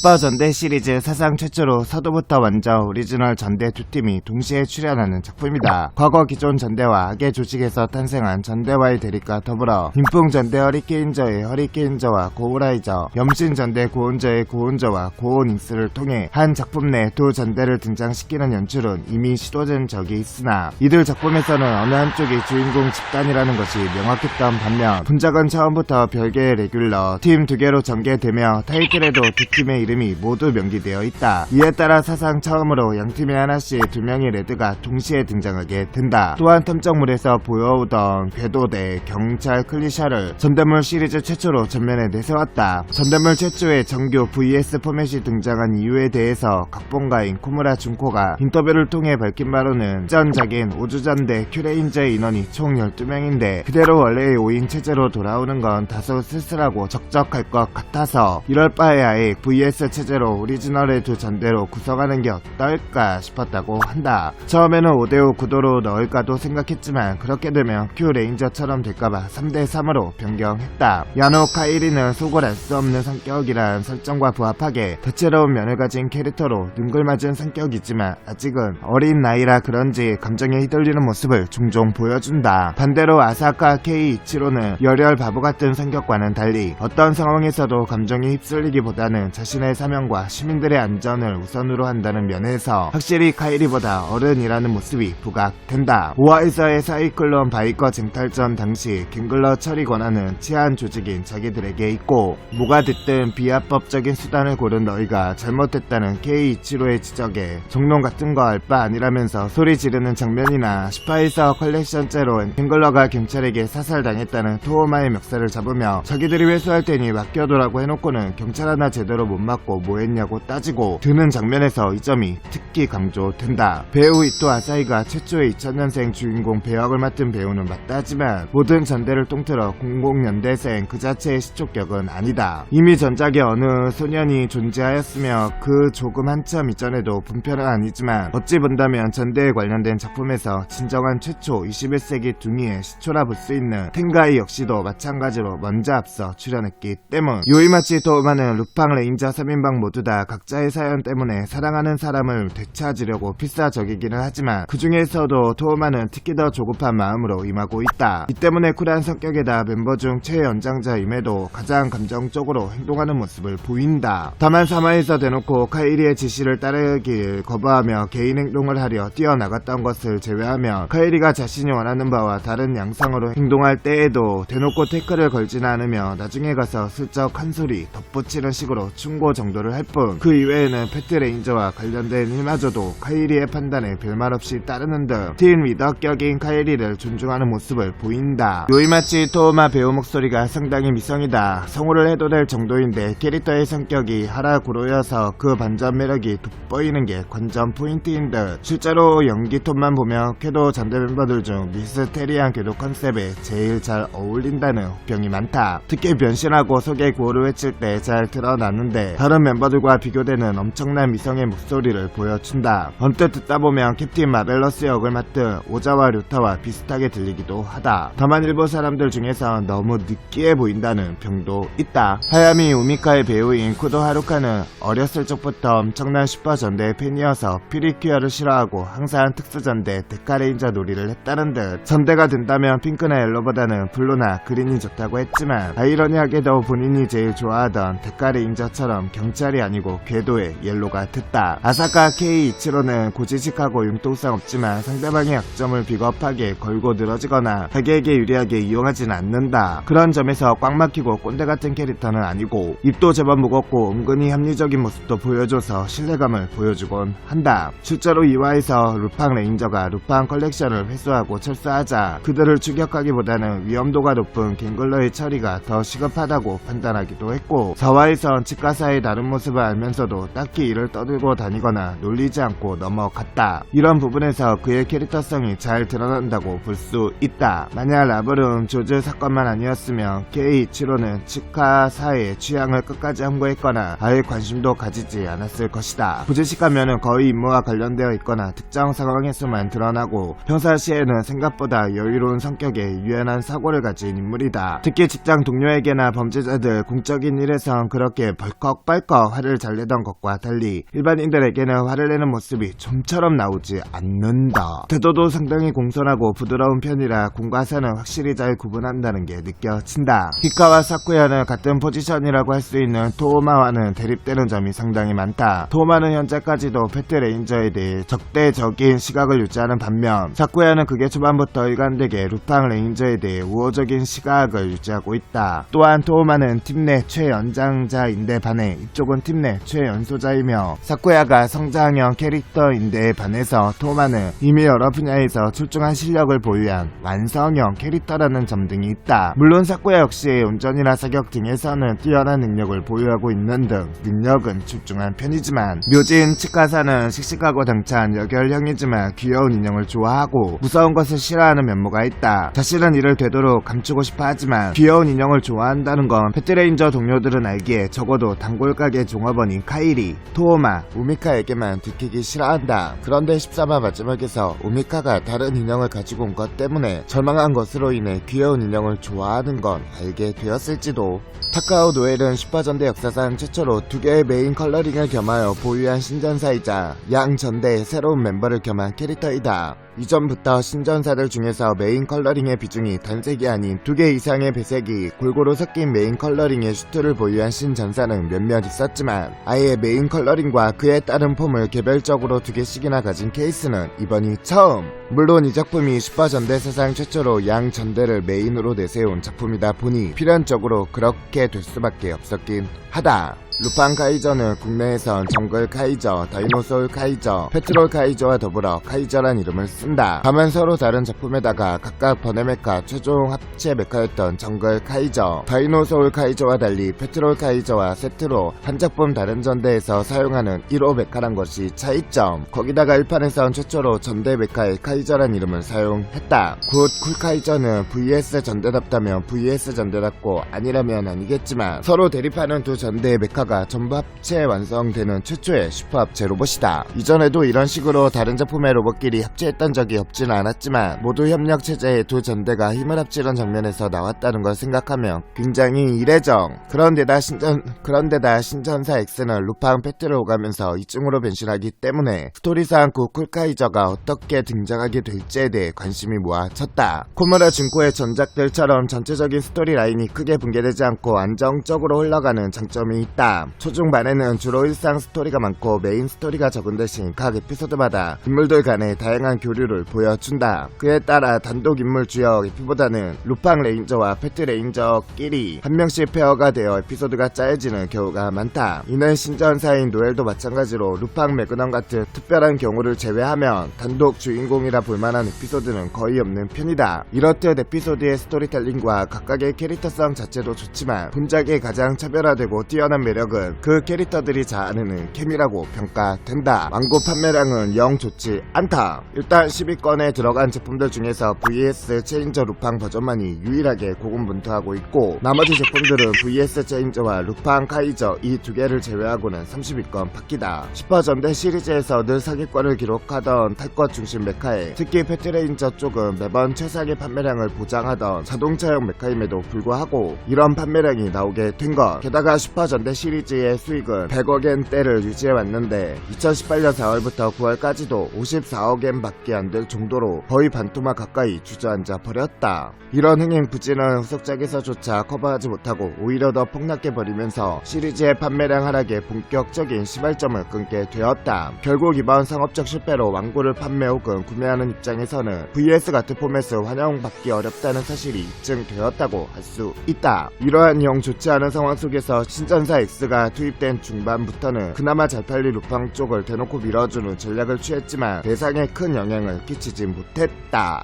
슈퍼 전대 시리즈 사상 최초로 서두부터 먼저 오리지널 전대 두 팀이 동시에 출연하는 작품이다. 과거 기존 전대와 악의 조직에서 탄생한 전대와의 대립과 더불어 빈풍 전대 허리케인저의 허리케인저와 고우라이저, 염신 전대 고온저의 고온저와 고온익스를 통해 한 작품 내 두 전대를 등장시키는 연출은 이미 시도된 적이 있으나 이들 작품에서는 어느 한쪽이 주인공 집단이라는 것이 명확했던 반면 분작은 처음부터 별개의 레귤러 팀 두 개로 전개되며 타이틀에도 두 팀의 이름 이 모두 명기되어 있다. 이에 따라 사상 처음으로 양 팀에 하나씩 두 명의 레드가 동시에 등장하게 된다. 또한 탐정물에서 보여오던 궤도대 경찰 클리샤를 전대물 시리즈 최초로 전면에 내세웠다. 전대물 최초의 정규 VS 포맷이 등장한 이유에 대해서 각본가인 코무라 준코가 인터뷰를 통해 밝힌 바로는 전작인 우주전대 큐레인저의 인원이 총 12명인데 그대로 원래의 5인 체제로 돌아오는 건 다소 쓸쓸하고 적적할 것 같아서 이럴 바에 아예 VS 체제로 오리지널의 두 전대로 구성하는 게 어떨까 싶었다고 한다. 처음에는 5대5 구도로 넣을까도 생각했지만 그렇게 되면 큐 레인저처럼 될까봐 3대3으로 변경했다. 야노 카이리는 속을 알 수 없는 성격이란 설정과 부합하게 다채로운 면을 가진 캐릭터로 능글맞은 성격이지만 아직은 어린 나이라 그런지 감정에 휘둘리는 모습을 종종 보여준다. 반대로 아사카 케이 이치로는 열혈 바보 같은 성격과는 달리 어떤 상황에서도 감정에 휩쓸리기보다는 자신의 사명과 시민들의 안전을 우선으로 한다는 면에서 확실히 카이리보다 어른이라는 모습이 부각된다. 오하에서의 사이클론 바이커 쟁탈전 당시 갱글러 처리 권한은 치안 조직인 자기들에게 있고 뭐가 됐든 비합법적인 수단을 고른 너희가 잘못했다는 케이 이치로의 지적에 정론 같은 거 알 바 아니라면서 소리 지르는 장면이나 스파이서 컬렉션째로 갱글러가 경찰에게 사살당했다는 토오마의 멱살을 잡으며 자기들이 회수할 테니 맡겨두라고 해놓고는 경찰 하나 제대로 못 맡고 뭐했냐고 따지고 드는 장면에서 이 점이 특히 강조된다. 배우 이토 아사히가 최초의 2000년생 주인공 배역을 맡은 배우는 맞다 하지만 모든 전대를 통틀어 00년대생 그 자체의 시초격은 아니다. 이미 전작에 어느 소년이 존재하였으며 그 조금 한참 이전에도 분편은 아니지만 어찌 본다면 전대에 관련된 작품에서 진정한 최초 21세기 둥이의 시초라 볼 수 있는 텐가이 역시도 마찬가지로 먼저 앞서 출연했기 때문 요이마치 도우마는 루팡 레인저 3 인방 모두 다 각자의 사연 때문에 사랑하는 사람을 되찾으려고 필사적이기는 하지만 그 중에서도 도우마는 특히 더 조급한 마음으로 임하고 있다. 이 때문에 쿨한 성격에다 멤버 중 최연장자임에도 가장 감정적으로 행동하는 모습을 보인다. 다만 사마에서 대놓고 카이리의 지시를 따르길 거부하며 개인 행동을 하려 뛰어나갔던 것을 제외하면 카이리가 자신이 원하는 바와 다른 양상으로 행동할 때에도 대놓고 태클을 걸지는 않으며 나중에 가서 슬쩍 한 소리 덧붙이는 식으로 충고 정도를 할 뿐 그 이외에는 패트레인저와 관련된 일마저도 카이리의 판단에 별말 없이 따르는 등 팀 리더격인 카이리를 존중하는 모습을 보인다. 요이마치 토우마 배우 목소리가 상당히 미성이다. 성우를 해도 될 정도인데 캐릭터의 성격이 하라구로여서 그 반전 매력이 돋보이는 게 관전 포인트인 듯 실제로 연기 톤만 보면 궤도 전대 멤버들 중 미스테리한 궤도 컨셉에 제일 잘 어울린다는 호평이 많다. 특히 변신하고 속의 구호를 외칠 때 잘 드러났는데 다른 멤버들과 비교되는 엄청난 미성의 목소리를 보여준다. 언뜻 듣다 보면 캡틴 마벨러스 역을 맡은 오자와 류타와 비슷하게 들리기도 하다. 다만 일본 사람들 중에서 너무 느끼해 보인다는 평도 있다. 하야미 우미카의 배우인 쿠도 하루카는 어렸을 적부터 엄청난 슈퍼전대의 팬이어서 피리큐어를 싫어하고 항상 특수전대 데카레인저 놀이를 했다는 듯 전대가 된다면 핑크나 옐로보다는 블루나 그린이 좋다고 했지만 아이러니하게도 본인이 제일 좋아하던 데카레인저처럼 경찰이 아니고 궤도의 옐로가 됐다. 아사카 K 이치로는 고지식하고 융통성 없지만 상대방의 약점을 비겁하게 걸고 늘어지거나 자기에게 유리하게 이용하진 않는다. 그런 점에서 꽉 막히고 꼰대 같은 캐릭터는 아니고 입도 제법 무겁고 은근히 합리적인 모습도 보여줘서 신뢰감을 보여주곤 한다. 실제로 이화에서 루팡 레인저가 루팡 컬렉션을 회수하고 철수하자 그들을 추격하기보다는 위험도가 높은 갱글러의 처리가 더 시급하다고 판단하기도 했고 4화에선 치과사의 다른 모습을 알면서도 딱히 이를 떠들고 다니거나 놀리지 않고 넘어갔다. 이런 부분에서 그의 캐릭터성이 잘 드러난다고 볼 수 있다. 만약 라브룸 조즈 사건만 아니었으면 케이 이치로는 치과사의 취향을 끝까지 함구했거나 아예 관심도 가지지 않았을 것이다. 부재식하면은 거의 임무와 관련되어 있거나 특정 상황에서만 드러나고 평상시에는 생각보다 여유로운 성격에 유연한 사고를 가진 인물이다. 특히 직장 동료에게나 범죄자들 공적인 일에선 그렇게 벌컥 뻘꺽 화를 잘 내던 것과 달리 일반인들에게는 화를 내는 모습이 좀처럼 나오지 않는다. 태도도 상당히 공손하고 부드러운 편이라 공과 사는 확실히 잘 구분한다는 게 느껴진다. 히카와 사쿠야는 같은 포지션이라고 할 수 있는 토오마와는 대립되는 점이 상당히 많다. 토오마는 현재까지도 패트레인저에 대해 적대적인 시각을 유지하는 반면 사쿠야는 그게 초반부터 일관되게 루팡 레인저에 대해 우호적인 시각을 유지하고 있다. 또한 토오마는 팀 내 최연장자인데 반해 이쪽은 팀 내 최연소자이며 사쿠야가 성장형 캐릭터인데 반해서 토오마는 이미 여러 분야에서 출중한 실력을 보유한 완성형 캐릭터라는 점 등이 있다. 물론 사쿠야 역시 운전이나 사격 등에서는 뛰어난 능력을 보유하고 있는 등 능력은 출중한 편이지만 묘진 치카사는 씩씩하고 당찬 여결형이지만 귀여운 인형을 좋아하고 무서운 것을 싫어하는 면모가 있다. 사실은 이를 되도록 감추고 싶어 하지만 귀여운 인형을 좋아한다는 건 패트레인저 동료들은 알기에 적어도 단골 가게 종업원인 카이리, 토오마, 우미카에게만 들키기 싫어한다. 그런데 13화 마지막에서 우미카가 다른 인형을 가지고 온 것 때문에 절망한 것으로 인해 귀여운 인형을 좋아하는 건 알게 되었을지도. 타카오 노엘은 슈퍼전대 역사상 최초로 두 개의 메인 컬러링을 겸하여 보유한 신전사이자 양 전대의 새로운 멤버를 겸한 캐릭터이다. 이전부터 신전사들 중에서 메인 컬러링의 비중이 단색이 아닌 두 개 이상의 배색이 골고루 섞인 메인 컬러링의 슈트를 보유한 신전사는 몇몇 있었지만 아예 메인 컬러링과 그에 따른 폼을 개별적으로 두 개씩이나 가진 케이스는 이번이 처음. 물론 이 작품이 슈퍼전대 사상 최초로 양 전대를 메인으로 내세운 작품이다 보니 필연적으로 그렇게 될 수밖에 없었긴 하다. 루팡 카이저는 국내에선 정글 카이저, 다이노소울 카이저, 페트롤 카이저와 더불어 카이저란 이름을 쓴다. 다만 서로 다른 작품에다가 각각 번외메카 최종 합체 메카였던 정글 카이저, 다이노소울 카이저와 달리 페트롤 카이저와 세트로 한 작품 다른 전대에서 사용하는 1호 메카란 것이 차이점. 거기다가 1판에선 최초로 전대 메카의 카이저란 이름을 사용했다. 굿 쿨카이저는 VS 전대답다면 VS 전대답고 아니라면 아니겠지만 서로 대립하는 두 전대의 메카가 전부 합체 완성되는 최초의 슈퍼 합체 로봇이다. 이전에도 이런 식으로 다른 작품의 로봇끼리 합체했던 적이 없지는 않았지만 모두 협력 체제의 두 전대가 힘을 합치는 장면에서 나왔다는 걸 생각하면 굉장히 이례정. 그런데다 신전 그런데다 신전사 X는 루팡 패트를 오가면서 이중으로 변신하기 때문에 스토리상 그 쿨카이저가 어떻게 등장하게 될지에 대해 관심이 모아졌다. 코무라 준코의 전작들처럼 전체적인 스토리 라인이 크게 붕괴되지 않고 안정적으로 흘러가는 장점이 있다. 초중반에는 주로 일상 스토리가 많고 메인 스토리가 적은 대신 각 에피소드마다 인물들 간의 다양한 교류를 보여준다. 그에 따라 단독 인물 주역 에피보다는 루팡 레인저와 패트 레인저끼리 한 명씩 페어가 되어 에피소드가 짜여지는 경우가 많다. 이는 신전사인 노엘도 마찬가지로 루팡 매그넘 같은 특별한 경우를 제외하면 단독 주인공이라 볼만한 에피소드는 거의 없는 편이다. 이렇듯 에피소드의 스토리텔링과 각각의 캐릭터성 자체도 좋지만 본작의 가장 차별화되고 뛰어난 매력 은 그 캐릭터들이 자아내는 케미라고 평가된다. 완고 판매량은 영 좋지 않다. 일단 10위권에 들어간 제품들 중에서 VS 체인저 루팡 버전만이 유일하게 고군분투하고 있고 나머지 제품들은 VS 체인저와 루팡 카이저 이 두 개를 제외하고는 30위권 밖이다. 슈퍼전대 시리즈에서 늘 사기권을 기록하던 탈것 중심 메카에 특히 패트레인저 쪽은 매번 최상의 판매량을 보장하던 자동차용 메카임에도 불구하고 이런 판매량이 나오게 된 것. 게다가 슈퍼전대 시리즈 의 수익은 100억엔대를 유지해왔는데 2018년 4월부터 9월까지도 54억엔 밖에 안 될 정도로 거의 반토막 가까이 주저앉아 버렸다. 이런 흥행 부진은 후속작에서조차 커버하지 못하고 오히려 더 폭락해 버리면서 시리즈의 판매량 하락에 본격적인 시발점을 끊게 되었다. 결국 이번 상업적 실패로 완고를 판매 혹은 구매하는 입장에서는 VS 같은 포맷을 환영받기 어렵다는 사실이 입증되었다고 할 수 있다. 이러한 영 좋지 않은 상황 속에서 신전사 X 가 투입된 중반부터는 그나마 잘 팔릴 루팡 쪽을 대놓고 밀어주는 전략을 취했지만 대상에 큰 영향을 끼치지 못했다.